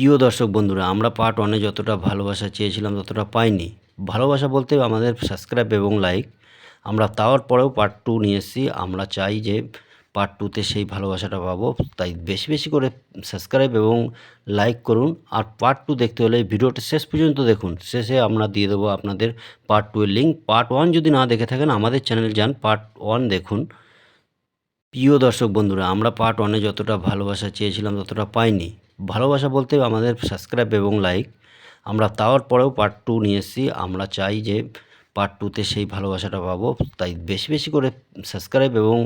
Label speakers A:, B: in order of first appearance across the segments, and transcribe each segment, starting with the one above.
A: প্রিয় দর্শক বন্ধুরা, আমরা পার্ট ওয়ানে যতটা ভালোবাসা চেয়েছিলাম, ততটা পাইনি। ভালোবাসা বলতে আমাদের সাবস্ক্রাইব এবং লাইক আমরা তাওয়ার পরেও পার্ট টু নিয়ে এসেছি। আমরা চাই যে পার্ট টুতে সেই ভালোবাসাটা পাবো। তাই বেশি বেশি করে সাবস্ক্রাইব এবং লাইক করুন। আর পার্ট টু দেখতে হলে ভিডিওটা শেষ পর্যন্ত দেখুন। শেষে আমরা দিয়ে দেবো আপনাদের পার্ট টু এর লিঙ্ক পার্ট ওয়ান যদি না দেখে থাকেন, আমাদের চ্যানেল যান পার্ট ওয়ান দেখুন। প্রিয় দর্শক বন্ধুরা, আমরা পার্ট ওয়ানে যতটা ভালোবাসা চেয়েছিলাম, ততটা পাইনি। ভালোবাসা বলতে আমাদের সাবস্ক্রাইব এবং লাইক আমরা তাওয়ার পরেও পার্ট টু নিয়ে এসেছি। আমরা চাই যে পার্ট টুতে সেই ভালোবাসাটা পাবো। তাই বেশি বেশি করে সাবস্ক্রাইব এবং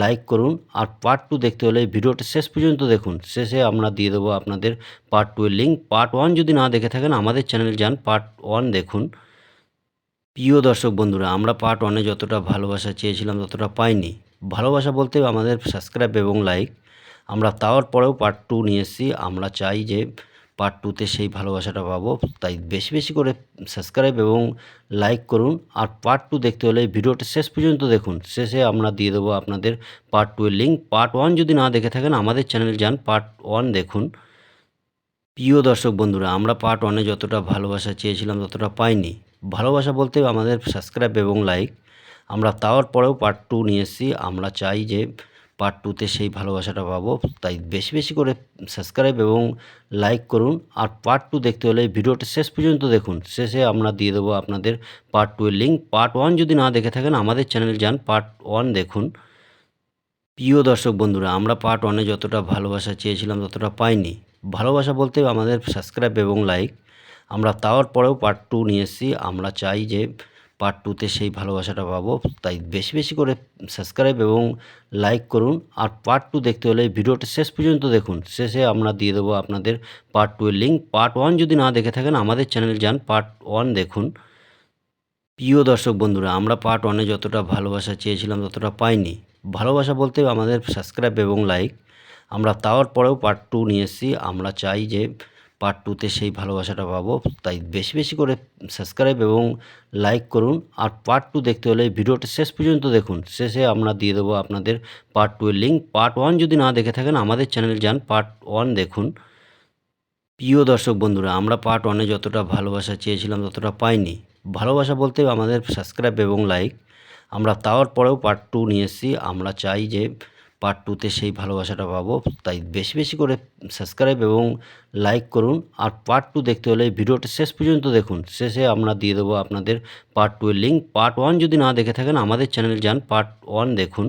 A: লাইক করুন। আর পার্ট টু দেখতে হলে ভিডিওটা শেষ পর্যন্ত দেখুন। শেষে আমরা দিয়ে দেবো আপনাদের পার্ট টু এর লিঙ্ক পার্ট ওয়ান যদি না দেখে থাকেন, আমাদের চ্যানেল যান পার্ট ওয়ান দেখুন। প্রিয় দর্শক বন্ধুরা, আমরা পার্ট ওয়ানে যতটা ভালোবাসা চেয়েছিলাম, ততটা পাইনি। ভালোবাসা বলতে আমাদের সাবস্ক্রাইব এবং লাইক আমরা তাওয়ার পরেও পার্ট টু নিয়ে এসেছি। আমরা চাই যে পার্ট টুতে সেই ভালোবাসাটা পাবো। তাই বেশি বেশি করে সাবস্ক্রাইব এবং লাইক করুন। আর পার্ট টু দেখতে হলে ভিডিওটা শেষ পর্যন্ত দেখুন। শেষে আমরা দিয়ে দেবো আপনাদের পার্ট টু এর লিঙ্ক পার্ট ওয়ান যদি না দেখে থাকেন, আমাদের চ্যানেল যান পার্ট ওয়ান দেখুন। প্রিয় দর্শক বন্ধুরা, আমরা পার্ট ওয়ানে যতটা ভালোবাসা চেয়েছিলাম, ততটা পাইনি। ভালোবাসা বলতে আমাদের সাবস্ক্রাইব এবং লাইক আমরা তাওয়ার পরেও পার্ট টু নিয়ে এসেছি। আমরা চাই যে পার্ট টুতে সেই ভালোবাসাটা পাবো। তাই বেশি বেশি করে সাবস্ক্রাইব এবং লাইক করুন। আর পার্ট টু দেখতে হলে ভিডিওটা শেষ পর্যন্ত দেখুন। শেষে আমরা দিয়ে দেবো আপনাদের পার্ট টু এর লিঙ্ক পার্ট ওয়ান যদি না দেখে থাকেন, আমাদের চ্যানেল যান পার্ট ওয়ান দেখুন। প্রিয় দর্শক বন্ধুরা, আমরা পার্ট ওয়ানে যতটা ভালোবাসা চেয়েছিলাম, ততটা পাইনি। ভালোবাসা বলতে আমাদের সাবস্ক্রাইব এবং লাইক আমরা তাওয়ার পরেও পার্ট টু নিয়ে এসেছি। আমরা চাই যে পার্ট টুতে সেই ভালোবাসাটা পাবো। তাই বেশি বেশি করে সাবস্ক্রাইব এবং লাইক করুন। আর পার্ট টু দেখতে হলে ভিডিওটা শেষ পর্যন্ত দেখুন। শেষে আমরা দিয়ে দেবো আপনাদের পার্ট টু এর লিঙ্ক পার্ট ওয়ান যদি না দেখে থাকেন, আমাদের চ্যানেল যান পার্ট ওয়ান দেখুন। প্রিয় দর্শক বন্ধুরা, আমরা পার্ট ওয়ানে যতটা ভালোবাসা চেয়েছিলাম, ততটা পাইনি। ভালোবাসা বলতে আমাদের সাবস্ক্রাইব এবং লাইক আমরা তাওয়ার পরেও পার্ট টু নিয়ে এসেছি। আমরা চাই যে পার্ট টুতে সেই ভালোবাসাটা পাবো। তাই বেশি বেশি করে সাবস্ক্রাইব এবং লাইক করুন। আর পার্ট টু দেখতে হলে ভিডিওটা শেষ পর্যন্ত দেখুন। শেষে আমরা দিয়ে দেবো আপনাদের পার্ট টু এর লিঙ্ক পার্ট ওয়ান যদি না দেখে থাকেন, আমাদের চ্যানেল যান পার্ট ওয়ান দেখুন। প্রিয় দর্শক বন্ধুরা, আমরা পার্ট ওয়ানে যতটা ভালোবাসা চেয়েছিলাম, ততটা পাইনি। ভালোবাসা বলতে আমাদের সাবস্ক্রাইব এবং লাইক আমরা তাওয়ার পরেও পার্ট টু নিয়ে এসেছি। আমরা চাই যে পার্ট টুতে সেই ভালোবাসাটা পাবো। তাই বেশি বেশি করে সাবস্ক্রাইব এবং লাইক করুন। আর পার্ট টু দেখতে হলে ভিডিওটা শেষ পর্যন্ত দেখুন। শেষে আমরা দিয়ে দেবো আপনাদের পার্ট টু এর লিঙ্ক পার্ট ওয়ান যদি না দেখে থাকেন, আমাদের চ্যানেল যান পার্ট ওয়ান দেখুন।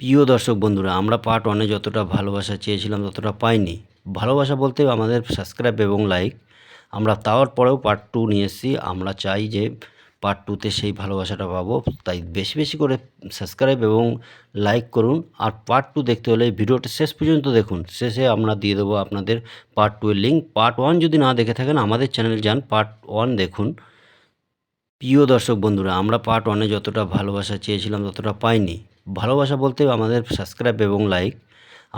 A: প্রিয় দর্শক বন্ধুরা, আমরা পার্ট ওয়ানে যতটা ভালোবাসা চেয়েছিলাম, ততটা পাইনি। ভালোবাসা বলতে আমাদের সাবস্ক্রাইব এবং লাইক আমরা তাওয়ার পরেও পার্ট টু নিয়ে এসেছি। আমরা চাই যে পার্ট টুতে সেই ভালোবাসাটা পাবো। তাই বেশি বেশি করে সাবস্ক্রাইব এবং লাইক করুন। আর পার্ট টু দেখতে হলে ভিডিওটা শেষ পর্যন্ত দেখুন। শেষে আমরা দিয়ে দেবো আপনাদের পার্ট টু এর লিঙ্ক পার্ট ওয়ান যদি না দেখে থাকেন, আমাদের চ্যানেল যান পার্ট ওয়ান দেখুন। প্রিয় দর্শক বন্ধুরা, আমরা পার্ট ওয়ানে যতটা ভালোবাসা চেয়েছিলাম, ততটা পাইনি। ভালোবাসা বলতে আমাদের সাবস্ক্রাইব এবং লাইক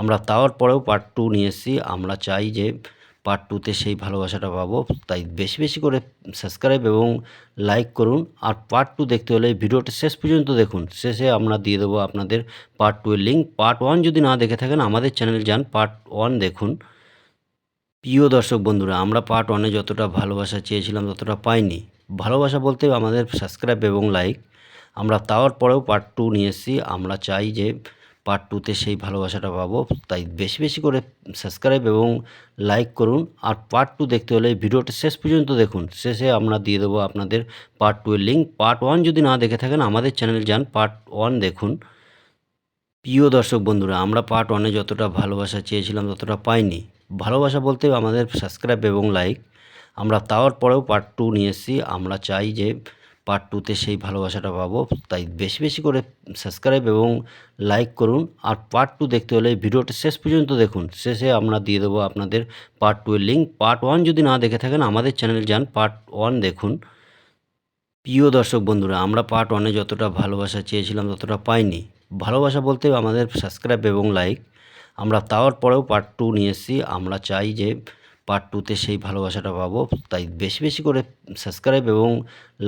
A: আমরা তাওয়ার পরেও পার্ট টু নিয়ে এসেছি। আমরা চাই যে পার্ট টুতে সেই ভালোবাসাটা পাবো। তাই বেশি বেশি করে সাবস্ক্রাইব এবং লাইক করুন। আর পার্ট টু দেখতে হলে ভিডিওটা শেষ পর্যন্ত দেখুন। শেষে আমরা দিয়ে দেবো আপনাদের পার্ট টু এর লিঙ্ক পার্ট ওয়ান যদি না দেখে থাকেন, আমাদের চ্যানেল যান পার্ট ওয়ান দেখুন। প্রিয় দর্শক বন্ধুরা, আমরা পার্ট ওয়ানে যতটা ভালোবাসা চেয়েছিলাম, ততটা পাইনি। ভালোবাসা বলতে আমাদের সাবস্ক্রাইব এবং লাইক আমরা তাওয়ার পরেও পার্ট টু নিয়ে এসেছি। আমরা চাই যে পার্ট টুতে সেই ভালোবাসাটা পাবো। তাই বেশি বেশি করে সাবস্ক্রাইব এবং লাইক করুন। আর পার্ট টু দেখতে হলে ভিডিওটা শেষ পর্যন্ত দেখুন। শেষে আমরা দিয়ে দেবো আপনাদের পার্ট টু এর লিঙ্ক পার্ট ওয়ান যদি না দেখে থাকেন, আমাদের চ্যানেল যান পার্ট ওয়ান দেখুন। প্রিয় দর্শক বন্ধুরা, আমরা পার্ট ওয়ানে যতটা ভালোবাসা চেয়েছিলাম, ততটা পাইনি। ভালোবাসা বলতে আমাদের সাবস্ক্রাইব এবং লাইক আমরা তাওয়ার পরেও পার্ট টু নিয়ে এসেছি। আমরা চাই যে পার্ট টুতে সেই ভালোবাসাটা পাবো। তাই বেশি বেশি করে সাবস্ক্রাইব এবং লাইক করুন। আর পার্ট টু দেখতে হলে ভিডিওটা শেষ পর্যন্ত দেখুন। শেষে আমরা দিয়ে দেবো আপনাদের পার্ট টু এর লিঙ্ক পার্ট ওয়ান যদি না দেখে থাকেন, আমাদের চ্যানেল যান পার্ট ওয়ান দেখুন। প্রিয় দর্শক বন্ধুরা, আমরা পার্ট ওয়ানে যতটা ভালোবাসা চেয়েছিলাম, ততটা পাইনি। ভালোবাসা বলতে আমাদের সাবস্ক্রাইব এবং লাইক আমরা তাওয়ার পরেও পার্ট টু নিয়ে এসেছি। আমরা চাই যে পার্ট টুতে সেই ভালোবাসাটা পাবো। তাই বেশি বেশি করে সাবস্ক্রাইব এবং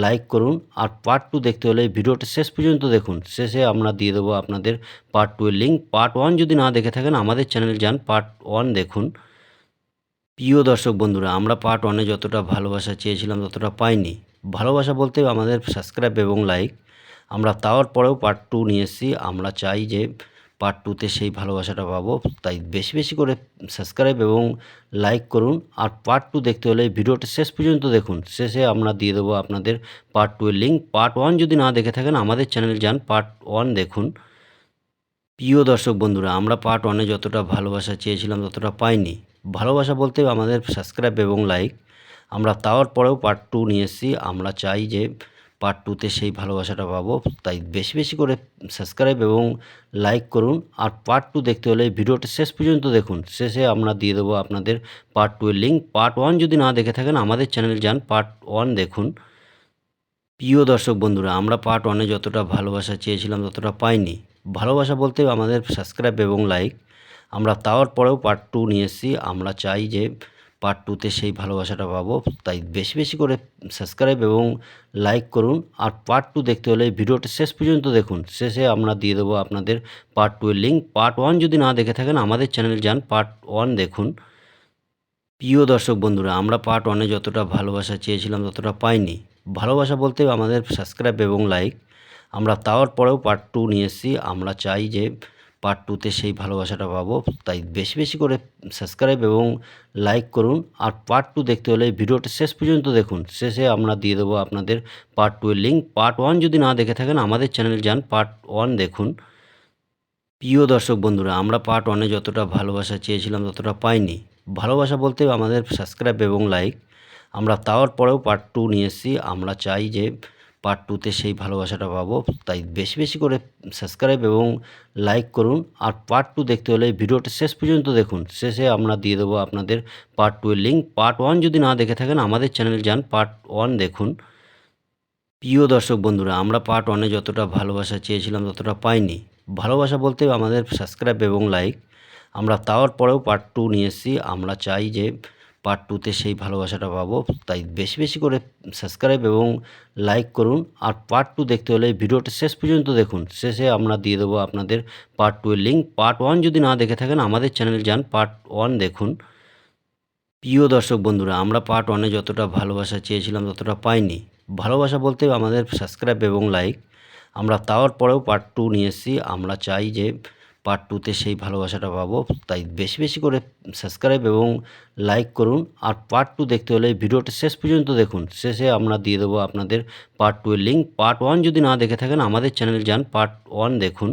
A: লাইক করুন। আর পার্ট টু দেখতে হলে ভিডিওটা শেষ পর্যন্ত দেখুন। শেষে আমরা দিয়ে দেবো আপনাদের পার্ট টু এর লিঙ্ক পার্ট ওয়ান যদি না দেখে থাকেন, আমাদের চ্যানেল যান পার্ট ওয়ান দেখুন। প্রিয় দর্শক বন্ধুরা, আমরা পার্ট ওয়ানে যতটা ভালোবাসা চেয়েছিলাম, ততটা পাইনি। ভালোবাসা বলতে আমাদের সাবস্ক্রাইব এবং লাইক আমরা তাওয়ার পরেও পার্ট টু নিয়ে এসেছি। আমরা চাই যে পার্ট টুতে সেই ভালোবাসাটা পাবো। তাই বেশি বেশি করে সাবস্ক্রাইব এবং লাইক করুন। আর পার্ট টু দেখতে হলে ভিডিওটা শেষ পর্যন্ত দেখুন। শেষে আমরা দিয়ে দেবো আপনাদের পার্ট টু এর লিঙ্ক পার্ট ওয়ান যদি না দেখে থাকেন, আমাদের চ্যানেলে যান পার্ট ওয়ান দেখুন। প্রিয় দর্শক বন্ধুরা, আমরা পার্ট ওয়ানে যতটা ভালোবাসা চেয়েছিলাম, ততটা পাইনি। ভালোবাসা বলতে আমাদের সাবস্ক্রাইব এবং লাইক আমরা তাওয়ার পরেও পার্ট টু নিয়ে এসেছি। আমরা চাই যে পার্ট টুতে সেই ভালোবাসাটা পাবো। তাই বেশি বেশি করে সাবস্ক্রাইব এবং লাইক করুন। আর পার্ট টু দেখতে হলে ভিডিওটা শেষ পর্যন্ত দেখুন। শেষে আমরা দিয়ে দেবো আপনাদের পার্ট টু এর লিঙ্ক পার্ট ওয়ান যদি না দেখে থাকেন, আমাদের চ্যানেলে যান পার্ট ওয়ান দেখুন। প্রিয় দর্শক বন্ধুরা, আমরা পার্ট ওয়ানে যতটা ভালোবাসা চেয়েছিলাম, ততটা পাইনি। ভালোবাসা বলতে আমাদের সাবস্ক্রাইব এবং লাইক আমরা তাওয়ার পরেও পার্ট টু নিয়ে এসেছি। আমরা চাই যে পার্ট টুতে সেই ভালোবাসাটা পাবো। তাই বেশি বেশি করে সাবস্ক্রাইব এবং লাইক করুন। আর পার্ট টু দেখতে হলে ভিডিওটা শেষ পর্যন্ত দেখুন। শেষে আমরা দিয়ে দেবো আপনাদের পার্ট টু এর লিঙ্ক পার্ট ওয়ান যদি না দেখে থাকেন, আমাদের চ্যানেলে যান পার্ট ওয়ান দেখুন। প্রিয় দর্শক বন্ধুরা, আমরা পার্ট ওয়ানে যতটা ভালোবাসা চেয়েছিলাম, ততটা পাইনি। ভালোবাসা বলতে আমাদের সাবস্ক্রাইব এবং লাইক আমরা তাওয়ার পরেও পার্ট টু নিয়ে এসেছি। আমরা চাই যে পার্ট টুতে সেই ভালোবাসাটা পাবো। তাই বেশি বেশি করে সাবস্ক্রাইব এবং লাইক করুন। আর পার্ট টু দেখতে হলে ভিডিওটা শেষ পর্যন্ত দেখুন। শেষে আমরা দিয়ে দেবো আপনাদের পার্ট টু এর লিঙ্ক পার্ট ওয়ান যদি না দেখে থাকেন, আমাদের চ্যানেলে যান পার্ট ওয়ান দেখুন। প্রিয় দর্শক বন্ধুরা, আমরা পার্ট ওয়ানে যতটা ভালোবাসা চেয়েছিলাম, ততটা পাইনি। ভালোবাসা বলতে আমাদের সাবস্ক্রাইব এবং লাইক আমরা তাওয়ার পরেও পার্ট টু নিয়ে এসেছি। আমরা চাই যে পার্ট টুতে সেই ভালোবাসাটা পাবো। তাই বেশি বেশি করে সাবস্ক্রাইব এবং লাইক করুন। আর পার্ট টু দেখতে হলে ভিডিওটা শেষ পর্যন্ত দেখুন। শেষে আমরা দিয়ে দেবো আপনাদের পার্ট টু এর লিঙ্ক পার্ট ওয়ান যদি না দেখে থাকেন, আমাদের চ্যানেলে যান পার্ট ওয়ান দেখুন। প্রিয় দর্শক বন্ধুরা, আমরা পার্ট ওয়ানে যতটা ভালোবাসা চেয়েছিলাম, ততটা পাইনি। ভালোবাসা বলতে আমাদের সাবস্ক্রাইব এবং লাইক আমরা তাওয়ার পরেও পার্ট টু নিয়ে এসেছি। আমরা চাই যে পার্ট টুতে সেই ভালোবাসাটা পাবো। তাই বেশি বেশি করে সাবস্ক্রাইব এবং লাইক করুন। আর পার্ট টু দেখতে হলে ভিডিওটা শেষ পর্যন্ত দেখুন। শেষে আমরা দিয়ে দেবো আপনাদের পার্ট টু এর লিঙ্ক পার্ট ওয়ান যদি না দেখে থাকেন, আমাদের চ্যানেলে যান পার্ট ওয়ান দেখুন। প্রিয় দর্শক বন্ধুরা, আমরা পার্ট ওয়ানে যতটা ভালোবাসা চেয়েছিলাম, ততটা পাইনি। ভালোবাসা বলতে আমাদের সাবস্ক্রাইব এবং লাইক আমরা তাওয়ার পরেও পার্ট টু নিয়ে এসেছি। আমরা চাই যে পার্ট টুতে সেই ভালোবাসাটা পাবো। তাই বেশি বেশি করে সাবস্ক্রাইব এবং লাইক করুন। আর পার্ট টু দেখতে হলে ভিডিওটা শেষ পর্যন্ত দেখুন। শেষে আমরা দিয়ে দেবো আপনাদের পার্ট টু এর লিঙ্ক পার্ট ওয়ান যদি না দেখে থাকেন, আমাদের চ্যানেলে যান পার্ট ওয়ান দেখুন।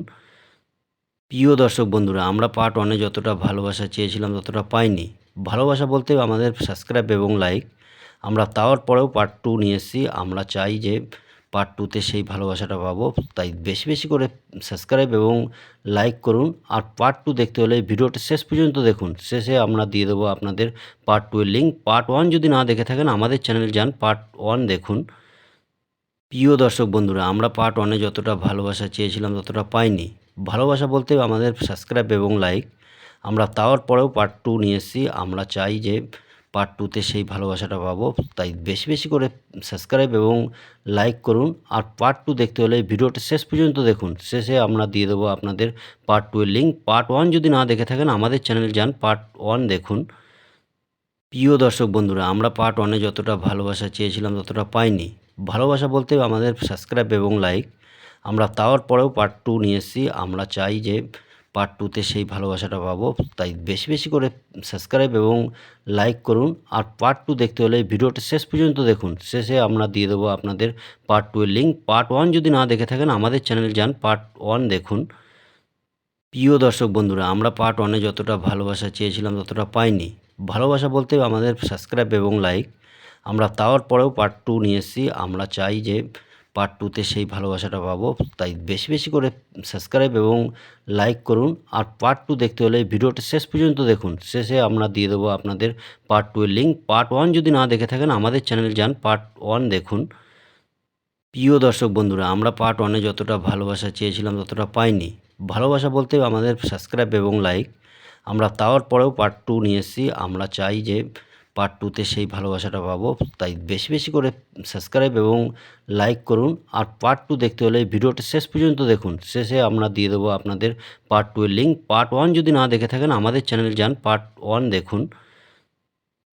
A: প্রিয় দর্শক বন্ধুরা, আমরা পার্ট ওয়ানে যতটা ভালোবাসা চেয়েছিলাম, ততটা পাইনি। ভালোবাসা বলতে আমাদের সাবস্ক্রাইব এবং লাইক আমরা তাওয়ার পরেও পার্ট টু নিয়ে এসেছি। আমরা চাই যে পার্ট টুতে সেই ভালোবাসাটা পাবো। তাই বেশি বেশি করে সাবস্ক্রাইব এবং লাইক করুন। আর পার্ট টু দেখতে হলে ভিডিওটা শেষ পর্যন্ত দেখুন। শেষে আমরা দিয়ে দেবো আপনাদের পার্ট টু এর লিঙ্ক পার্ট ওয়ান যদি না দেখে থাকেন, আমাদের চ্যানেল যান পার্ট ওয়ান দেখুন। প্রিয় দর্শক বন্ধুরা, আমরা পার্ট ওয়ানে যতটা ভালোবাসা চেয়েছিলাম, ততটা পাইনি। ভালোবাসা বলতে আমাদের সাবস্ক্রাইব এবং লাইক আমরা তাওয়ার পরেও পার্ট টু নিয়ে এসেছি। আমরা চাই যে পার্ট টুতে সেই ভালোবাসাটা পাবো। তাই বেশি বেশি করে সাবস্ক্রাইব এবং লাইক করুন। আর পার্ট টু দেখতে হলে ভিডিওটা শেষ পর্যন্ত দেখুন। শেষে আমরা দিয়ে দেবো আপনাদের পার্ট টু এর লিঙ্ক পার্ট ওয়ান যদি না দেখে থাকেন, আমাদের চ্যানেলে যান পার্ট ওয়ান দেখুন। প্রিয় দর্শক বন্ধুরা, আমরা পার্ট ওয়ানে যতটা ভালোবাসা চেয়েছিলাম, ততটা পাইনি। ভালোবাসা বলতে আমাদের সাবস্ক্রাইব এবং লাইক আমরা তাওয়ার পরেও পার্ট টু নিয়ে এসেছি। আমরা চাই যে পার্ট টুতে সেই ভালোবাসাটা পাবো। তাই বেশি বেশি করে সাবস্ক্রাইব এবং লাইক করুন। আর পার্ট টু দেখতে হলে ভিডিওটা শেষ পর্যন্ত দেখুন। শেষে আমরা দিয়ে দেবো আপনাদের পার্ট টু এর লিঙ্ক পার্ট ওয়ান যদি না দেখে থাকেন, আমাদের চ্যানেলে যান পার্ট ওয়ান দেখুন। প্রিয় দর্শক বন্ধুরা, আমরা পার্ট ওয়ানে যতটা ভালোবাসা চেয়েছিলাম, ততটা পাইনি। ভালোবাসা বলতে আমাদের সাবস্ক্রাইব এবং লাইক আমরা তাওয়ার পরেও পার্ট টু নিয়ে এসেছি। আমরা চাই যে পার্ট টুতে সেই ভালোবাসাটা পাবো। তাই বেশি বেশি করে সাবস্ক্রাইব এবং লাইক করুন। আর পার্ট টু দেখতে হলে ভিডিওটা শেষ পর্যন্ত দেখুন। শেষে আমরা দিয়ে দেবো আপনাদের পার্ট টু এর লিঙ্ক পার্ট ওয়ান যদি না দেখে থাকেন, আমাদের চ্যানেলে যান পার্ট ওয়ান দেখুন। প্রিয় দর্শক বন্ধুরা, আমরা পার্ট ওয়ানে যতটা ভালোবাসা চেয়েছিলাম, ততটা পাইনি। ভালোবাসা বলতে আমাদের সাবস্ক্রাইব এবং লাইক আমরা তাওয়ার পরেও পার্ট টু নিয়ে এসেছি। আমরা চাই যে পার্ট টুতে সেই ভালোবাসাটা পাবো। তাই বেশি বেশি করে সাবস্ক্রাইব এবং লাইক করুন। আর পার্ট টু দেখতে হলে ভিডিওটা শেষ পর্যন্ত দেখুন। শেষে আমরা দিয়ে দেবো আপনাদের পার্ট টু এর লিঙ্ক পার্ট ওয়ান যদি না দেখে থাকেন, আমাদের চ্যানেলে যান পার্ট ওয়ান দেখুন।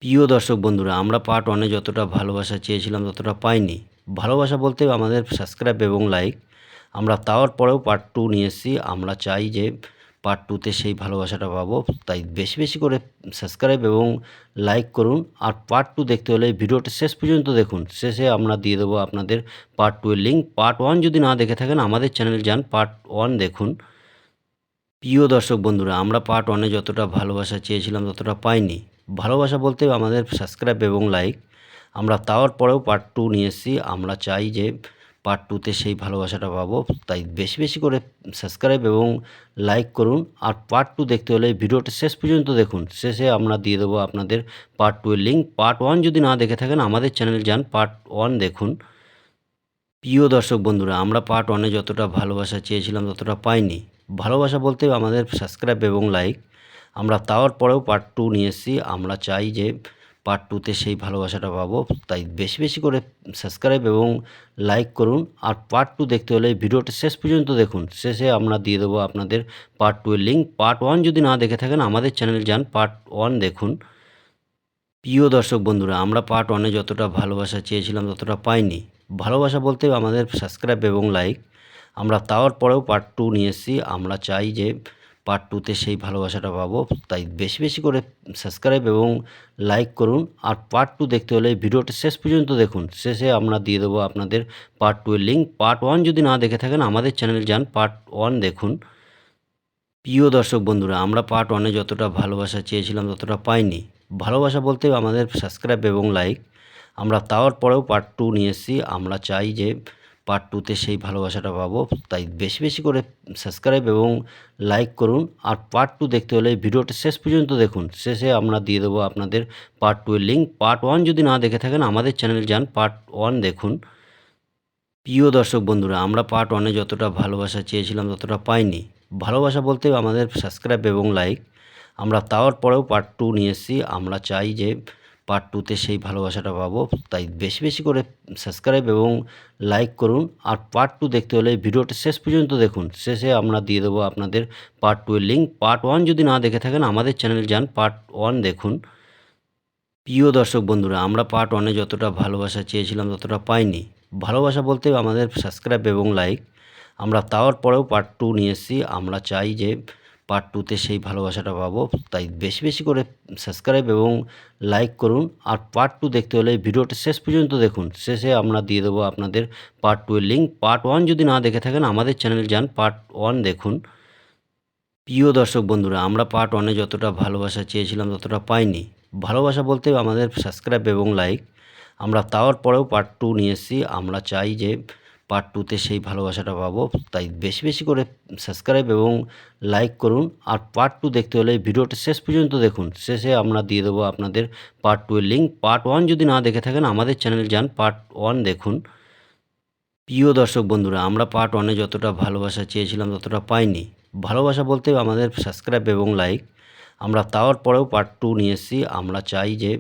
A: প্রিয় দর্শক বন্ধুরা, আমরা পার্ট ওয়ানে যতটা ভালোবাসা চেয়েছিলাম, ততটা পাইনি। ভালোবাসা বলতে আমাদের সাবস্ক্রাইব এবং লাইক আমরা তাওয়ার পরেও পার্ট টু নিয়ে এসেছি। আমরা চাই যে পার্ট টুতে সেই ভালোবাসাটা পাবো। তাই বেশি বেশি করে সাবস্ক্রাইব এবং লাইক করুন। আর পার্ট টু দেখতে হলে ভিডিওটা শেষ পর্যন্ত দেখুন। শেষে আমরা দিয়ে দেবো আপনাদের পার্ট টু এর লিঙ্ক পার্ট ওয়ান যদি না দেখে থাকেন, আমাদের চ্যানেলে যান পার্ট ওয়ান দেখুন। প্রিয় দর্শক বন্ধুরা, আমরা পার্ট ওয়ানে যতটা ভালোবাসা চেয়েছিলাম, ততটা পাইনি। ভালোবাসা বলতে আমাদের সাবস্ক্রাইব এবং লাইক আমরা তাওয়ার পরেও পার্ট টু নিয়ে এসেছি। আমরা চাই যে পার্ট টুতে সেই ভালোবাসাটা পাবো। তাই বেশি বেশি করে সাবস্ক্রাইব এবং লাইক করুন। আর পার্ট টু দেখতে হলে ভিডিওটা শেষ পর্যন্ত দেখুন। শেষে আমরা দিয়ে দেবো আপনাদের পার্ট টু এর লিঙ্ক পার্ট ওয়ান যদি না দেখে থাকেন, আমাদের চ্যানেলে যান পার্ট ওয়ান দেখুন। প্রিয় দর্শক বন্ধুরা, আমরা পার্ট ওয়ানে যতটা ভালোবাসা চেয়েছিলাম, ততটা পাইনি। ভালোবাসা বলতে আমাদের সাবস্ক্রাইব এবং লাইক আমরা তাওয়ার পরেও পার্ট টু নিয়ে এসেছি। আমরা চাই যে পার্ট টুতে সেই ভালোবাসাটা পাবো। তাই বেশি বেশি করে সাবস্ক্রাইব এবং লাইক করুন। আর পার্ট টু দেখতে হলে ভিডিওটা শেষ পর্যন্ত দেখুন। শেষে আমরা দিয়ে দেবো আপনাদের পার্ট টু এর লিঙ্ক পার্ট ওয়ান যদি না দেখে থাকেন, আমাদের চ্যানেলে যান পার্ট ওয়ান দেখুন। প্রিয় দর্শক বন্ধুরা, আমরা পার্ট ওয়ানে যতটা ভালোবাসা চেয়েছিলাম, ততটা পাইনি। ভালোবাসা বলতে আমাদের সাবস্ক্রাইব এবং লাইক আমরা তাওয়ার পরেও পার্ট টু নিয়ে এসেছি। আমরা চাই যে পার্ট টুতে সেই ভালোবাসাটা পাবো। তাই বেশি বেশি করে সাবস্ক্রাইব এবং লাইক করুন। আর পার্ট টু দেখতে হলে ভিডিওটা শেষ পর্যন্ত দেখুন। শেষে আমরা দিয়ে দেবো আপনাদের পার্ট টু এর লিঙ্ক পার্ট ওয়ান যদি না দেখে থাকেন, আমাদের চ্যানেলে যান পার্ট ওয়ান দেখুন। প্রিয় দর্শক বন্ধুরা, আমরা পার্ট ওয়ানে যতটা ভালোবাসা চেয়েছিলাম, ততটা পাইনি। ভালোবাসা বলতে আমাদের সাবস্ক্রাইব এবং লাইক আমরা তাওয়ার পরেও পার্ট টু নিয়ে এসেছি। আমরা চাই যে পার্ট টুতে সেই ভালোবাসাটা পাবো। তাই বেশি বেশি করে সাবস্ক্রাইব এবং লাইক করুন। আর পার্ট টু দেখতে হলে ভিডিওটা শেষ পর্যন্ত দেখুন। শেষে আমরা দিয়ে দেবো আপনাদের পার্ট টু এর লিঙ্ক পার্ট ওয়ান যদি না দেখে থাকেন, আমাদের চ্যানেলে যান পার্ট ওয়ান দেখুন। প্রিয় দর্শক বন্ধুরা, আমরা পার্ট ওয়ানে যতটা ভালোবাসা চেয়েছিলাম, ততটা পাইনি। ভালোবাসা বলতে আমাদের সাবস্ক্রাইব এবং লাইক আমরা তাওয়ার পরেও পার্ট টু নিয়ে এসেছি। আমরা চাই যে পার্ট টুতে সেই ভালোবাসাটা পাবো। তাই বেশি বেশি করে সাবস্ক্রাইব এবং লাইক করুন। আর পার্ট টু দেখতে হলে ভিডিওটা শেষ পর্যন্ত দেখুন। শেষে আমরা দিয়ে দেবো আপনাদের পার্ট টু এর লিঙ্ক পার্ট ওয়ান যদি না দেখে থাকেন, আমাদের চ্যানেলে যান পার্ট ওয়ান দেখুন। প্রিয় দর্শক বন্ধুরা, আমরা পার্ট ওয়ানে যতটা ভালোবাসা চেয়েছিলাম, ততটা পাইনি। ভালোবাসা বলতে আমাদের সাবস্ক্রাইব এবং লাইক আমরা তাওয়ার পরেও পার্ট টু নিয়ে এসেছি। আমরা চাই যে পার্ট টুতে সেই ভালোবাসাটা পাবো। তাই বেশি বেশি করে সাবস্ক্রাইব এবং লাইক করুন। আর পার্ট টু দেখতে হলে ভিডিওটা শেষ পর্যন্ত দেখুন। শেষে আমরা দিয়ে দেবো আপনাদের পার্ট টু এর লিঙ্ক পার্ট ওয়ান যদি না দেখে থাকেন, আমাদের চ্যানেলে যান পার্ট ওয়ান দেখুন। প্রিয় দর্শক বন্ধুরা, আমরা পার্ট ওয়ানে যতটা ভালোবাসা চেয়েছিলাম, ততটা পাইনি। ভালোবাসা বলতে আমাদের সাবস্ক্রাইব এবং লাইক আমরা তাওয়ার পরেও পার্ট টু নিয়ে এসেছি। আমরা চাই যে পার্ট টুতে সেই ভালোবাসাটা পাবো। তাই বেশি বেশি করে সাবস্ক্রাইব এবং লাইক করুন। আর পার্ট টু দেখতে হলে ভিডিওটা শেষ পর্যন্ত দেখুন। শেষে আমরা দিয়ে দেবো আপনাদের পার্ট টু এর লিঙ্ক পার্ট ওয়ান যদি না দেখে থাকেন, আমাদের চ্যানেলে যান পার্ট ওয়ান দেখুন। প্রিয় দর্শক বন্ধুরা, আমরা পার্ট ওয়ানে যতটা ভালোবাসা চেয়েছিলাম, ততটা পাইনি। ভালোবাসা বলতে আমাদের সাবস্ক্রাইব এবং লাইক আমরা তাওয়ার পরেও পার্ট টু নিয়ে এসেছি। আমরা চাই যে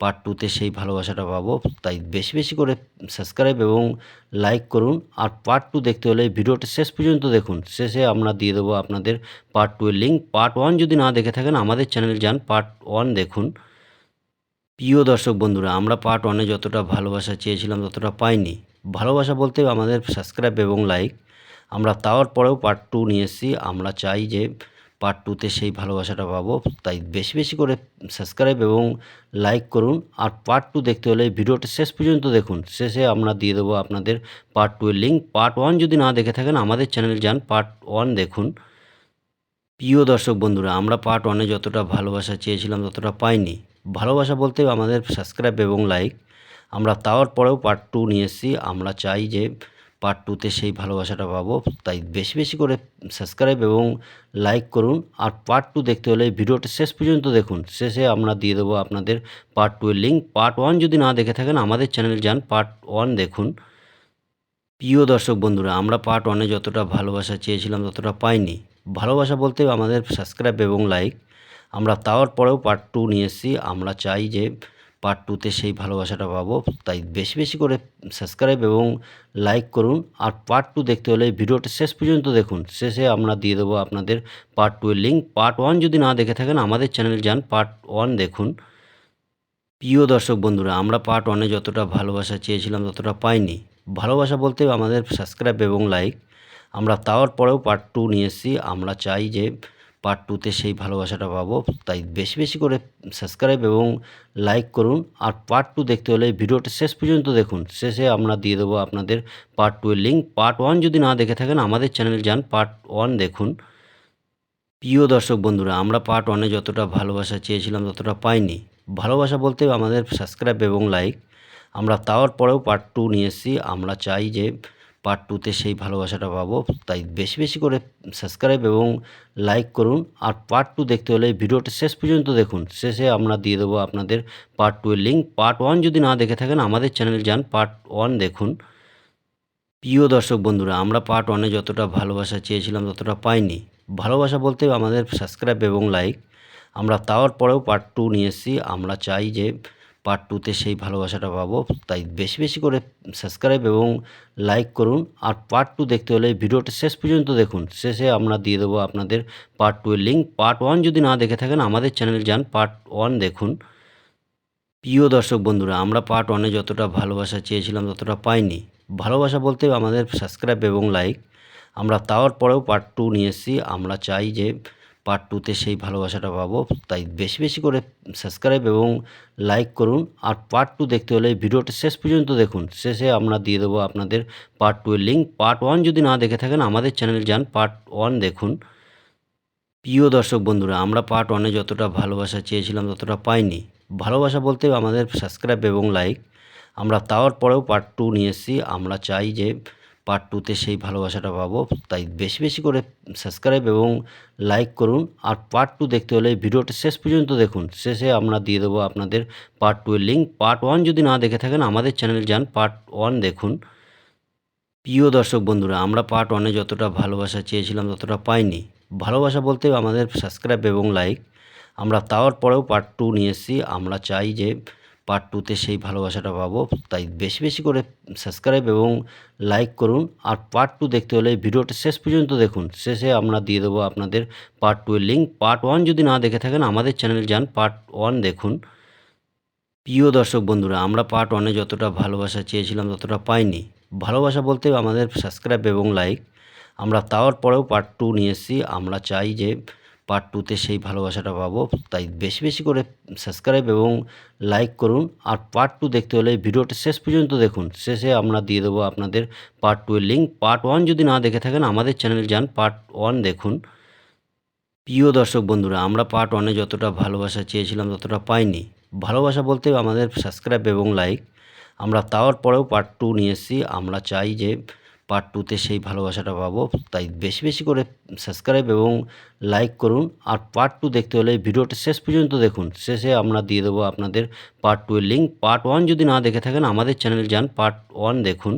A: পার্ট টুতে সেই ভালোবাসাটা পাবো। তাই বেশি বেশি করে সাবস্ক্রাইব এবং লাইক করুন। আর পার্ট টু দেখতে হলে ভিডিওটা শেষ পর্যন্ত দেখুন। শেষে আমরা দিয়ে দেবো আপনাদের পার্ট টু এর লিঙ্ক পার্ট ওয়ান যদি না দেখে থাকেন, আমাদের চ্যানেলে যান পার্ট ওয়ান দেখুন। প্রিয় দর্শক বন্ধুরা, আমরা পার্ট ওয়ানে যতটা ভালোবাসা চেয়েছিলাম, ততটা পাইনি। ভালোবাসা বলতে আমাদের সাবস্ক্রাইব এবং লাইক আমরা তাওয়ার পরেও পার্ট টু নিয়ে এসেছি। আমরা চাই যে পার্ট টুতে সেই ভালোবাসাটা পাবো। তাই বেশি বেশি করে সাবস্ক্রাইব এবং লাইক করুন। আর পার্ট টু দেখতে হলে ভিডিওটা শেষ পর্যন্ত দেখুন। শেষে আমরা দিয়ে দেবো আপনাদের পার্ট টু এর লিঙ্ক পার্ট ওয়ান যদি না দেখে থাকেন, আমাদের চ্যানেলে যান পার্ট ওয়ান দেখুন। প্রিয় দর্শক বন্ধুরা, আমরা পার্ট ওয়ানে যতটা ভালোবাসা চেয়েছিলাম, ততটা পাইনি। ভালোবাসা বলতে আমাদের সাবস্ক্রাইব এবং লাইক আমরা তাওয়ার পরেও পার্ট টু নিয়ে এসেছি। আমরা চাই যে পার্ট টুতে সেই ভালোবাসাটা পাবো। তাই বেশি বেশি করে সাবস্ক্রাইব এবং লাইক করুন। আর পার্ট টু দেখতে হলে ভিডিওটা শেষ পর্যন্ত দেখুন। শেষে আমরা দিয়ে দেবো আপনাদের পার্ট টু এর লিঙ্ক পার্ট ওয়ান যদি না দেখে থাকেন, আমাদের চ্যানেলে যান পার্ট ওয়ান দেখুন। প্রিয় দর্শক বন্ধুরা, আমরা পার্ট ওয়ানে যতটা ভালোবাসা চেয়েছিলাম, ততটা পাইনি। ভালোবাসা বলতে আমাদের সাবস্ক্রাইব এবং লাইক আমরা তাওয়ার পরেও পার্ট টু নিয়ে এসেছি। আমরা চাই যে পার্ট টুতে সেই ভালোবাসাটা পাবো। তাই বেশি বেশি করে সাবস্ক্রাইব এবং লাইক করুন। আর পার্ট টু দেখতে হলে ভিডিওটা শেষ পর্যন্ত দেখুন। শেষে আমরা দিয়ে দেবো আপনাদের পার্ট টু এর লিঙ্ক পার্ট ওয়ান যদি না দেখে থাকেন, আমাদের চ্যানেলে যান পার্ট ওয়ান দেখুন। প্রিয় দর্শক বন্ধুরা, আমরা পার্ট ওয়ানে যতটা ভালোবাসা চেয়েছিলাম, ততটা পাইনি। ভালোবাসা বলতে আমাদের সাবস্ক্রাইব এবং লাইক আমরা তাওয়ার পরেও পার্ট টু নিয়ে এসেছি। আমরা চাই যে পার্ট টুতে সেই ভালোবাসাটা পাবো। তাই বেশি বেশি করে সাবস্ক্রাইব এবং লাইক করুন। আর পার্ট টু দেখতে হলে ভিডিওটা শেষ পর্যন্ত দেখুন। শেষে আমরা দিয়ে দেবো আপনাদের পার্ট টু এর লিঙ্ক পার্ট ওয়ান যদি না দেখে থাকেন, আমাদের চ্যানেলে যান পার্ট ওয়ান দেখুন। প্রিয় দর্শক বন্ধুরা, আমরা পার্ট ওয়ানে যতটা ভালোবাসা চেয়েছিলাম, ততটা পাইনি। ভালোবাসা বলতে আমাদের সাবস্ক্রাইব এবং লাইক আমরা তাওয়ার পরেও পার্ট টু নিয়ে এসেছি। আমরা চাই যে পার্ট টুতে সেই ভালোবাসাটা পাবো। তাই বেশি বেশি করে সাবস্ক্রাইব এবং লাইক করুন। আর পার্ট টু দেখতে হলে ভিডিওটা শেষ পর্যন্ত দেখুন। শেষে আমরা দিয়ে দেবো আপনাদের পার্ট টু এর লিঙ্ক পার্ট ওয়ান যদি না দেখে থাকেন, আমাদের চ্যানেলে যান পার্ট ওয়ান দেখুন। প্রিয় দর্শক বন্ধুরা, আমরা পার্ট ওয়ানে যতটা ভালোবাসা চেয়েছিলাম, ততটা পাইনি। ভালোবাসা বলতে আমাদের সাবস্ক্রাইব এবং লাইক আমরা তাওয়ার পরেও পার্ট টু নিয়ে এসেছি। আমরা চাই যে পার্ট টুতে সেই ভালোবাসাটা পাবো। তাই বেশি বেশি করে সাবস্ক্রাইব এবং লাইক করুন। আর পার্ট টু দেখতে হলে ভিডিওটা শেষ পর্যন্ত দেখুন। শেষে আমরা দিয়ে দেবো আপনাদের পার্ট টু এর লিঙ্ক পার্ট ওয়ান যদি না দেখে থাকেন, আমাদের চ্যানেলে যান পার্ট ওয়ান দেখুন। প্রিয় দর্শক বন্ধুরা, আমরা পার্ট ওয়ানে যতটা ভালোবাসা চেয়েছিলাম, ততটা পাইনি। ভালোবাসা বলতে আমাদের সাবস্ক্রাইব এবং লাইক আমরা তাওয়ার পরেও পার্ট টু নিয়ে এসেছি। আমরা চাই যে পার্ট টুতে সেই ভালোবাসাটা পাবো। তাই বেশি বেশি করে সাবস্ক্রাইব এবং লাইক করুন। আর পার্ট টু দেখতে হলে ভিডিওটা শেষ পর্যন্ত দেখুন। শেষে আমরা দিয়ে দেবো আপনাদের পার্ট টু এর লিঙ্ক পার্ট ওয়ান যদি না দেখে থাকেন, আমাদের চ্যানেলে যান পার্ট ওয়ান দেখুন। প্রিয় দর্শক বন্ধুরা, আমরা পার্ট ওয়ানে যতটা ভালোবাসা চেয়েছিলাম, ততটা পাইনি। ভালোবাসা বলতে আমাদের সাবস্ক্রাইব এবং লাইক আমরা তাওয়ার পরেও পার্ট টু নিয়ে এসেছি। আমরা চাই যে পার্ট টুতে সেই ভালোবাসাটা পাবো। তাই বেশি বেশি করে সাবস্ক্রাইব এবং লাইক করুন। আর পার্ট টু দেখতে হলে ভিডিওটা শেষ পর্যন্ত দেখুন। শেষে আমরা দিয়ে দেবো আপনাদের পার্ট টু এর লিঙ্ক পার্ট ওয়ান যদি না দেখে থাকেন, আমাদের চ্যানেলে যান পার্ট ওয়ান দেখুন। প্রিয় দর্শক বন্ধুরা, আমরা পার্ট ওয়ানে যতটা ভালোবাসা চেয়েছিলাম, ততটা পাইনি। ভালোবাসা বলতে আমাদের সাবস্ক্রাইব এবং লাইক আমরা তাওয়ার পরেও পার্ট টু নিয়ে এসেছি। আমরা চাই যে পার্ট টুতে সেই ভালোবাসাটা পাবো। তাই বেশি বেশি করে সাবস্ক্রাইব এবং লাইক করুন। আর পার্ট টু দেখতে হলে ভিডিওটা শেষ পর্যন্ত দেখুন। শেষে আমরা দিয়ে দেবো আপনাদের পার্ট টু এর লিঙ্ক পার্ট ওয়ান যদি না দেখে থাকেন, আমাদের চ্যানেলে যান পার্ট ওয়ান দেখুন। প্রিয় দর্শক বন্ধুরা, আমরা পার্ট ওয়ানে যতটা ভালোবাসা চেয়েছিলাম, ততটা পাইনি। ভালোবাসা বলতে আমাদের সাবস্ক্রাইব এবং লাইক আমরা তাওয়ার পরেও পার্ট টু নিয়ে এসেছি। আমরা চাই যে পার্ট টুতে সেই ভালোবাসাটা পাবো। তাই বেশি বেশি করে সাবস্ক্রাইব এবং লাইক করুন। আর পার্ট টু দেখতে হলে ভিডিওটা শেষ পর্যন্ত দেখুন। শেষে আমরা দিয়ে দেবো আপনাদের পার্ট টু এর লিঙ্ক পার্ট ওয়ান যদি না দেখে থাকেন, আমাদের চ্যানেলে যান পার্ট ওয়ান দেখুন। প্রিয় দর্শক বন্ধুরা, আমরা পার্ট ওয়ানে যতটা ভালোবাসা চেয়েছিলাম, ততটা পাইনি। ভালোবাসা বলতে আমাদের সাবস্ক্রাইব এবং লাইক আমরা তাওয়ার পরেও পার্ট টু নিয়ে এসেছি। আমরা চাই যে পার্ট টুতে সেই ভালোবাসাটা পাবো। তাই বেশি বেশি করে সাবস্ক্রাইব এবং লাইক করুন। আর পার্ট টু দেখতে হলে ভিডিওটা শেষ পর্যন্ত দেখুন। শেষে আমরা দিয়ে দেবো আপনাদের পার্ট টু এর লিঙ্ক পার্ট ওয়ান যদি না দেখে থাকেন, আমাদের চ্যানেলে যান পার্ট ওয়ান দেখুন।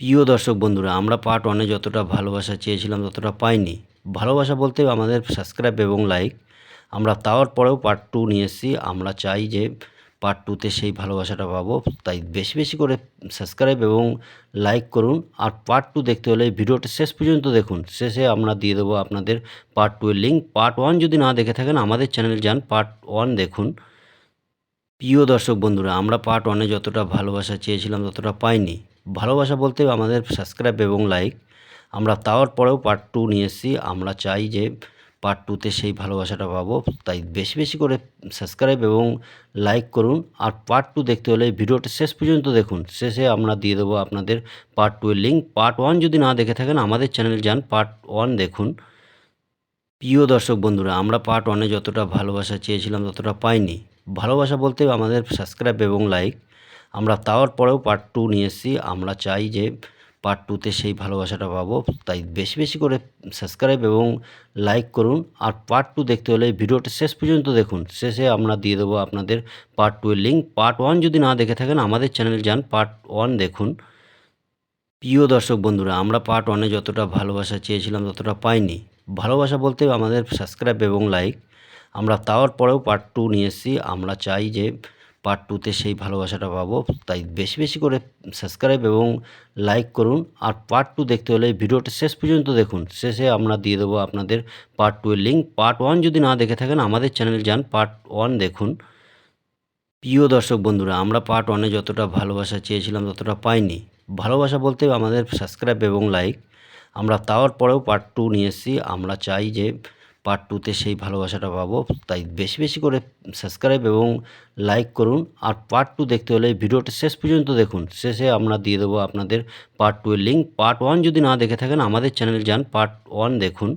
A: প্রিয় দর্শক বন্ধুরা, আমরা পার্ট ওয়ানে যতটা ভালোবাসা চেয়েছিলাম, ততটা পাইনি। ভালোবাসা বলতে আমাদের সাবস্ক্রাইব এবং লাইক আমরা তাওয়ার পরেও পার্ট টু নিয়ে এসেছি। আমরা চাই যে পার্ট টুতে সেই ভালোবাসাটা পাবো। তাই বেশি বেশি করে সাবস্ক্রাইব এবং লাইক করুন। আর পার্ট টু দেখতে হলে ভিডিওটা শেষ পর্যন্ত দেখুন। শেষে আমরা দিয়ে দেবো আপনাদের পার্ট টু এর লিঙ্ক পার্ট ওয়ান যদি না দেখে থাকেন, আমাদের চ্যানেল যান পার্ট ওয়ান দেখুন। প্রিয় দর্শক বন্ধুরা, আমরা পার্ট ওয়ানে যতটা ভালোবাসা চেয়েছিলাম, ততটা পাইনি। ভালোবাসা বলতে আমাদের সাবস্ক্রাইব এবং লাইক আমরা তাওয়ার পরেও পার্ট টু নিয়ে এসেছি। আমরা চাই যে পার্ট টুতে সেই ভালোবাসাটা পাবো। তাই বেশি বেশি করে সাবস্ক্রাইব এবং লাইক করুন। আর পার্ট টু দেখতে হলে ভিডিওটা শেষ পর্যন্ত দেখুন। শেষে আমরা দিয়ে দেবো আপনাদের পার্ট টু এর লিঙ্ক পার্ট ওয়ান যদি না দেখে থাকেন, আমাদের চ্যানেলে যান পার্ট ওয়ান দেখুন। প্রিয় দর্শক বন্ধুরা, আমরা পার্ট ওয়ানে যতটা ভালোবাসা চেয়েছিলাম, ততটা পাইনি। ভালোবাসা বলতে আমাদের সাবস্ক্রাইব এবং লাইক আমরা তাওয়ার পরেও পার্ট টু নিয়ে এসেছি। আমরা চাই যে পার্ট টুতে সেই ভালোবাসাটা পাবো। তাই বেশি বেশি করে সাবস্ক্রাইব এবং লাইক করুন। আর পার্ট টু দেখতে হলে ভিডিওটা শেষ পর্যন্ত দেখুন। শেষে আমরা দিয়ে দেবো আপনাদের পার্ট টু এর লিঙ্ক পার্ট ওয়ান যদি না দেখে থাকেন, আমাদের চ্যানেলে যান পার্ট ওয়ান দেখুন। প্রিয় দর্শক বন্ধুরা, আমরা পার্ট ওয়ানে যতটা ভালোবাসা চেয়েছিলাম, ততটা পাইনি। ভালোবাসা বলতে আমাদের সাবস্ক্রাইব এবং লাইক আমরা তাওয়ার পরেও পার্ট টু নিয়ে এসেছি। আমরা চাই যে পার্ট টুতে সেই ভালোবাসাটা পাবো। তাই বেশি বেশি করে সাবস্ক্রাইব এবং লাইক করুন। আর পার্ট টু দেখতে হলে ভিডিওটা শেষ পর্যন্ত দেখুন। শেষে আমরা দিয়ে দেবো আপনাদের পার্ট টু এর লিঙ্ক পার্ট ওয়ান যদি না দেখে থাকেন, আমাদের চ্যানেলে যান পার্ট ওয়ান দেখুন। প্রিয় দর্শক বন্ধুরা, আমরা পার্ট ওয়ানে যতটা ভালোবাসা চেয়েছিলাম, ততটা পাইনি। ভালোবাসা বলতে আমাদের সাবস্ক্রাইব এবং লাইক আমরা তাওয়ার পরেও পার্ট টু নিয়ে এসেছি। আমরা চাই যে পার্ট টুতে সেই ভালোবাসাটা পাবো। তাই বেশি বেশি করে সাবস্ক্রাইব এবং লাইক করুন। আর পার্ট টু দেখতে হলে ভিডিওটা শেষ পর্যন্ত দেখুন। শেষে আমরা দিয়ে দেবো আপনাদের পার্ট টু এর লিঙ্ক পার্ট ওয়ান যদি না দেখে থাকেন, আমাদের চ্যানেলে যান পার্ট ওয়ান দেখুন।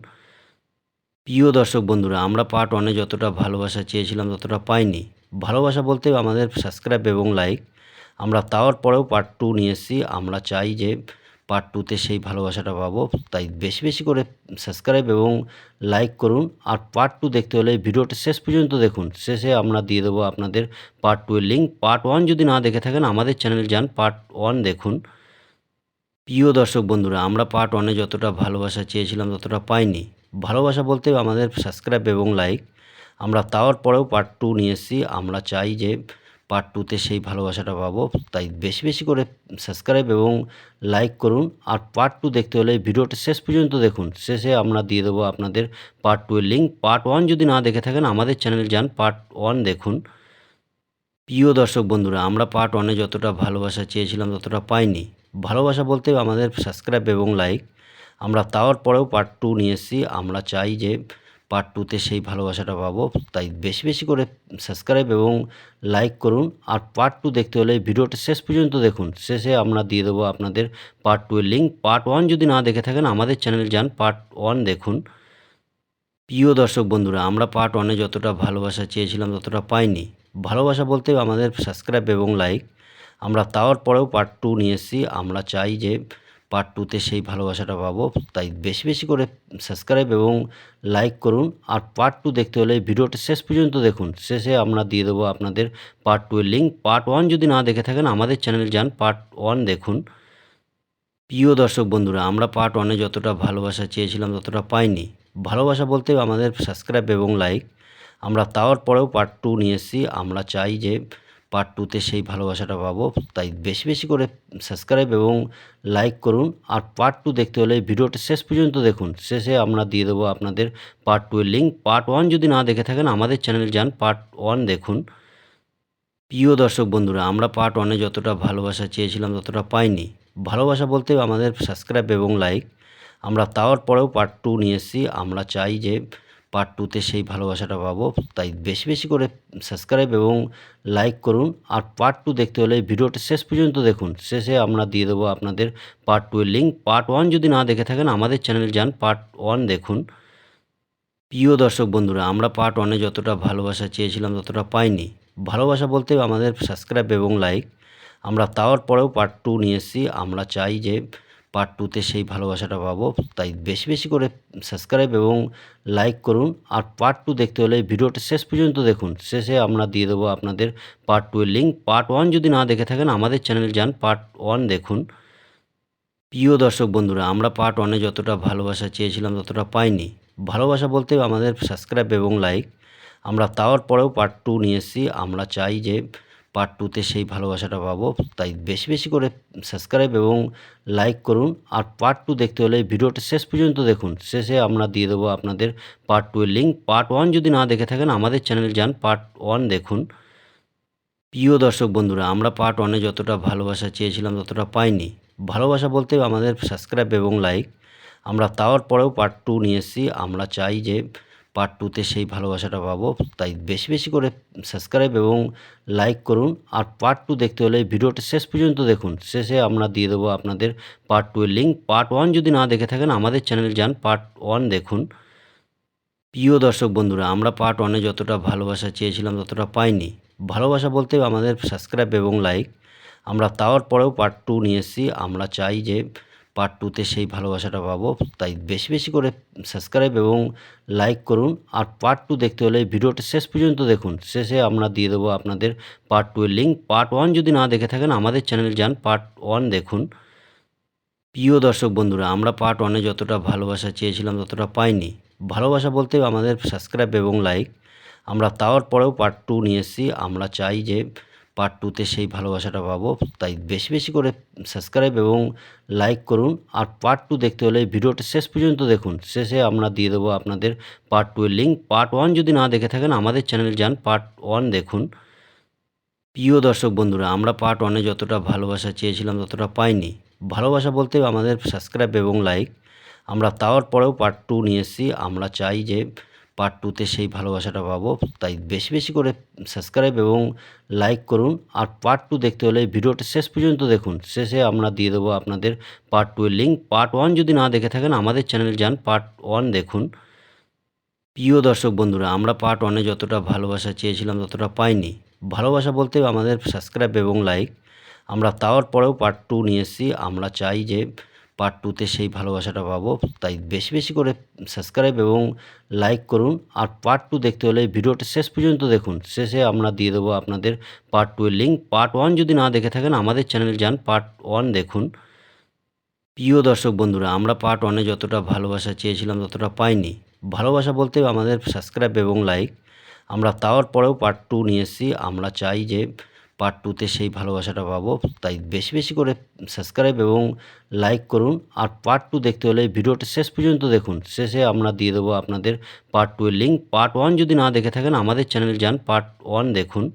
A: প্রিয় দর্শক বন্ধুরা, আমরা পার্ট ওয়ানে যতটা ভালোবাসা চেয়েছিলাম, ততটা পাইনি। ভালোবাসা বলতে আমাদের সাবস্ক্রাইব এবং লাইক আমরা তাওয়ার পরেও পার্ট টু নিয়ে এসেছি। আমরা চাই যে পার্ট টুতে সেই ভালোবাসাটা পাবো। তাই বেশি বেশি করে সাবস্ক্রাইব এবং লাইক করুন। আর পার্ট টু দেখতে হলে ভিডিওটা শেষ পর্যন্ত দেখুন। শেষে আমরা দিয়ে দেবো আপনাদের পার্ট টু এর লিঙ্ক পার্ট ওয়ান যদি না দেখে থাকেন, আমাদের চ্যানেলে যান পার্ট ওয়ান দেখুন। প্রিয় দর্শক বন্ধুরা, আমরা পার্ট ওয়ানে যতটা ভালোবাসা চেয়েছিলাম, ততটা পাইনি। ভালোবাসা বলতে আমাদের সাবস্ক্রাইব এবং লাইক আমরা তাওয়ার পরেও পার্ট টু নিয়ে এসেছি। আমরা চাই যে পার্ট টুতে সেই ভালোবাসাটা পাবো। তাই বেশি বেশি করে সাবস্ক্রাইব এবং লাইক করুন। আর পার্ট টু দেখতে হলে ভিডিওটা শেষ পর্যন্ত দেখুন। শেষে আমরা দিয়ে দেবো আপনাদের পার্ট টু এর লিঙ্ক পার্ট ওয়ান যদি না দেখে থাকেন, আমাদের চ্যানেলে যান পার্ট ওয়ান দেখুন। প্রিয় দর্শক বন্ধুরা, আমরা পার্ট ওয়ানে যতটা ভালোবাসা চেয়েছিলাম, ততটা পাইনি। ভালোবাসা বলতে আমাদের সাবস্ক্রাইব এবং লাইক আমরা তাওয়ার পরেও পার্ট টু নিয়ে এসেছি। আমরা চাই যে পার্ট টুতে সেই ভালোবাসাটা পাবো। তাই বেশি বেশি করে সাবস্ক্রাইব এবং লাইক করুন। আর পার্ট টু দেখতে হলে ভিডিওটা শেষ পর্যন্ত দেখুন। শেষে আমরা দিয়ে দেবো আপনাদের পার্ট টু এর লিঙ্ক পার্ট ওয়ান যদি না দেখে থাকেন, আমাদের চ্যানেলে যান পার্ট ওয়ান দেখুন। প্রিয় দর্শক বন্ধুরা, আমরা পার্ট ওয়ানে যতটা ভালোবাসা চেয়েছিলাম, ততটা পাইনি। ভালোবাসা বলতে আমাদের সাবস্ক্রাইব এবং লাইক আমরা তাওয়ার পরেও পার্ট টু নিয়ে এসেছি। আমরা চাই যে পার্ট টুতে সেই ভালোবাসাটা পাবো। তাই বেশি বেশি করে সাবস্ক্রাইব এবং লাইক করুন। আর পার্ট টু দেখতে হলে ভিডিওটা শেষ পর্যন্ত দেখুন। শেষে আমরা দিয়ে দেবো আপনাদের পার্ট টু এর লিঙ্ক পার্ট ওয়ান যদি না দেখে থাকেন, আমাদের চ্যানেলে যান পার্ট ওয়ান দেখুন। প্রিয় দর্শক বন্ধুরা, আমরা পার্ট ওয়ানে যতটা ভালোবাসা চেয়েছিলাম, ততটা পাইনি। ভালোবাসা বলতে আমাদের সাবস্ক্রাইব এবং লাইক আমরা তাওয়ার পরেও পার্ট টু নিয়ে এসেছি। আমরা চাই যে পার্ট টুতে সেই ভালোবাসাটা পাবো। তাই বেশি বেশি করে সাবস্ক্রাইব এবং লাইক করুন। আর পার্ট টু দেখতে হলে ভিডিওটা শেষ পর্যন্ত দেখুন। শেষে আমরা দিয়ে দেবো আপনাদের পার্ট টু এর লিঙ্ক পার্ট ওয়ান যদি না দেখে থাকেন, আমাদের চ্যানেলে যান পার্ট ওয়ান দেখুন। প্রিয় দর্শক বন্ধুরা, আমরা পার্ট ওয়ানে যতটা ভালোবাসা চেয়েছিলাম, ততটা পাইনি। ভালোবাসা বলতে আমাদের সাবস্ক্রাইব এবং লাইক আমরা তাওয়ার পরেও পার্ট টু নিয়ে এসেছি। আমরা চাই যে পার্ট টুতে সেই ভালোবাসাটা পাবো। তাই বেশি বেশি করে সাবস্ক্রাইব এবং লাইক করুন। আর পার্ট টু দেখতে হলে ভিডিওটা শেষ পর্যন্ত দেখুন। শেষে আমরা দিয়ে দেবো আপনাদের পার্ট টু এর লিঙ্ক পার্ট ওয়ান যদি না দেখে থাকেন, আমাদের চ্যানেলে যান পার্ট ওয়ান দেখুন। প্রিয় দর্শক বন্ধুরা, আমরা পার্ট ওয়ানে যতটা ভালোবাসা চেয়েছিলাম, ততটা পাইনি। ভালোবাসা বলতে আমাদের সাবস্ক্রাইব এবং লাইক আমরা তাওয়ার পরেও পার্ট টু নিয়ে এসেছি। আমরা চাই যে পার্ট টুতে সেই ভালোবাসাটা পাবো। তাই বেশি বেশি করে সাবস্ক্রাইব এবং লাইক করুন। আর পার্ট টু দেখতে হলে ভিডিওটা শেষ পর্যন্ত দেখুন। শেষে আমরা দিয়ে দেবো আপনাদের পার্ট টু এর লিঙ্ক পার্ট ওয়ান যদি না দেখে থাকেন, আমাদের চ্যানেলে যান পার্ট ওয়ান দেখুন। প্রিয় দর্শক বন্ধুরা, আমরা পার্ট ওয়ানে যতটা ভালোবাসা চেয়েছিলাম, ততটা পাইনি। ভালোবাসা বলতে আমাদের সাবস্ক্রাইব এবং লাইক আমরা তাওয়ার পরেও পার্ট টু নিয়ে এসেছি। আমরা চাই যে পার্ট টুতে সেই ভালোবাসাটা পাবো। তাই বেশি বেশি করে সাবস্ক্রাইব এবং লাইক করুন। আর পার্ট টু দেখতে হলে ভিডিওটা শেষ পর্যন্ত দেখুন। শেষে আমরা দিয়ে দেবো আপনাদের পার্ট টু এর লিঙ্ক পার্ট ওয়ান যদি না দেখে থাকেন, আমাদের চ্যানেলে যান পার্ট ওয়ান দেখুন। প্রিয় দর্শক বন্ধুরা, আমরা পার্ট ওয়ানে যতটা ভালোবাসা চেয়েছিলাম, ততটা পাইনি। ভালোবাসা বলতে আমাদের সাবস্ক্রাইব এবং লাইক আমরা তাওয়ার পরেও পার্ট টু নিয়ে এসেছি। আমরা চাই যে পার্ট টুতে সেই ভালোবাসাটা পাবো। তাই বেশি বেশি করে সাবস্ক্রাইব এবং লাইক করুন। আর পার্ট টু দেখতে হলে ভিডিওটা শেষ পর্যন্ত দেখুন। শেষে আমরা দিয়ে দেবো আপনাদের পার্ট টু এর লিঙ্ক পার্ট ওয়ান যদি না দেখে থাকেন, আমাদের চ্যানেলে যান পার্ট ওয়ান দেখুন। প্রিয় দর্শক বন্ধুরা, আমরা পার্ট ওয়ানে যতটা ভালোবাসা চেয়েছিলাম, ততটা পাইনি। ভালোবাসা বলতে আমাদের সাবস্ক্রাইব এবং লাইক আমরা তাওয়ার পরেও পার্ট টু নিয়ে এসেছি। আমরা চাই যে পার্ট টুতে সেই ভালোবাসাটা পাবো। তাই বেশি বেশি করে সাবস্ক্রাইব এবং লাইক করুন। আর পার্ট টু দেখতে হলে ভিডিওটা শেষ পর্যন্ত দেখুন। শেষে আমরা দিয়ে দেবো আপনাদের পার্ট টু এর লিঙ্ক পার্ট ওয়ান যদি না দেখে থাকেন, আমাদের চ্যানেলে যান পার্ট ওয়ান দেখুন। প্রিয় দর্শক বন্ধুরা, আমরা পার্ট ওয়ানে যতটা ভালোবাসা চেয়েছিলাম, ততটা পাইনি। ভালোবাসা বলতে আমাদের সাবস্ক্রাইব এবং লাইক আমরা তাওয়ার পরেও পার্ট টু নিয়ে এসেছি। আমরা চাই যে পার্ট টুতে সেই ভালোবাসাটা পাবো। তাই বেশি বেশি করে সাবস্ক্রাইব এবং লাইক করুন। আর পার্ট টু দেখতে হলে ভিডিওটা শেষ পর্যন্ত দেখুন। শেষে আমরা দিয়ে দেবো আপনাদের পার্ট টু এর লিঙ্ক পার্ট ওয়ান যদি না দেখে থাকেন, আমাদের চ্যানেলে যান পার্ট ওয়ান দেখুন। প্রিয় দর্শক বন্ধুরা, আমরা পার্ট ওয়ানে যতটা ভালোবাসা চেয়েছিলাম, ততটা পাইনি। ভালোবাসা বলতে আমাদের সাবস্ক্রাইব এবং লাইক আমরা তাওয়ার পরেও পার্ট টু নিয়ে এসেছি। আমরা চাই যে পার্ট টুতে সেই ভালোবাসাটা পাবো। তাই বেশি বেশি করে সাবস্ক্রাইব এবং লাইক করুন। আর পার্ট টু দেখতে হলে ভিডিওটা শেষ পর্যন্ত দেখুন। শেষে আমরা দিয়ে দেবো আপনাদের পার্ট টু এর লিঙ্ক পার্ট ওয়ান যদি না দেখে থাকেন, আমাদের চ্যানেল যান পার্ট ওয়ান দেখুন। প্রিয় দর্শক বন্ধুরা, আমরা পার্ট ওয়ানে যতটা ভালোবাসা চেয়েছিলাম, ততটা পাইনি। ভালোবাসা বলতে আমাদের সাবস্ক্রাইব এবং লাইক আমরা তাওয়ার পরেও পার্ট টু নিয়ে এসেছি। আমরা চাই যে পার্ট টুতে সেই ভালোবাসাটা পাবো। তাই বেশি বেশি করে সাবস্ক্রাইব এবং লাইক করুন। আর পার্ট টু দেখতে হলে ভিডিওটা শেষ পর্যন্ত দেখুন। শেষে আমরা দিয়ে দেবো আপনাদের পার্ট টু এর লিঙ্ক পার্ট ওয়ান যদি না দেখে থাকেন, আমাদের চ্যানেল যান পার্ট ওয়ান দেখুন। প্রিয় দর্শক বন্ধুরা, আমরা পার্ট ওয়ানে যতটা ভালোবাসা চেয়েছিলাম, ততটা পাইনি। ভালোবাসা বলতে আমাদের সাবস্ক্রাইব এবং লাইক আমরা তাওয়ার পরেও পার্ট টু নিয়ে এসেছি। আমরা চাই যে পার্ট টুতে সেই ভালোবাসাটা পাবো। তাই বেশি বেশি করে সাবস্ক্রাইব এবং লাইক করুন। আর পার্ট টু দেখতে হলে ভিডিওটা শেষ পর্যন্ত দেখুন। শেষে আমরা দিয়ে দেবো আপনাদের পার্ট টু এর লিঙ্ক পার্ট ওয়ান যদি না দেখে থাকেন, আমাদের চ্যানেল যান পার্ট ওয়ান দেখুন।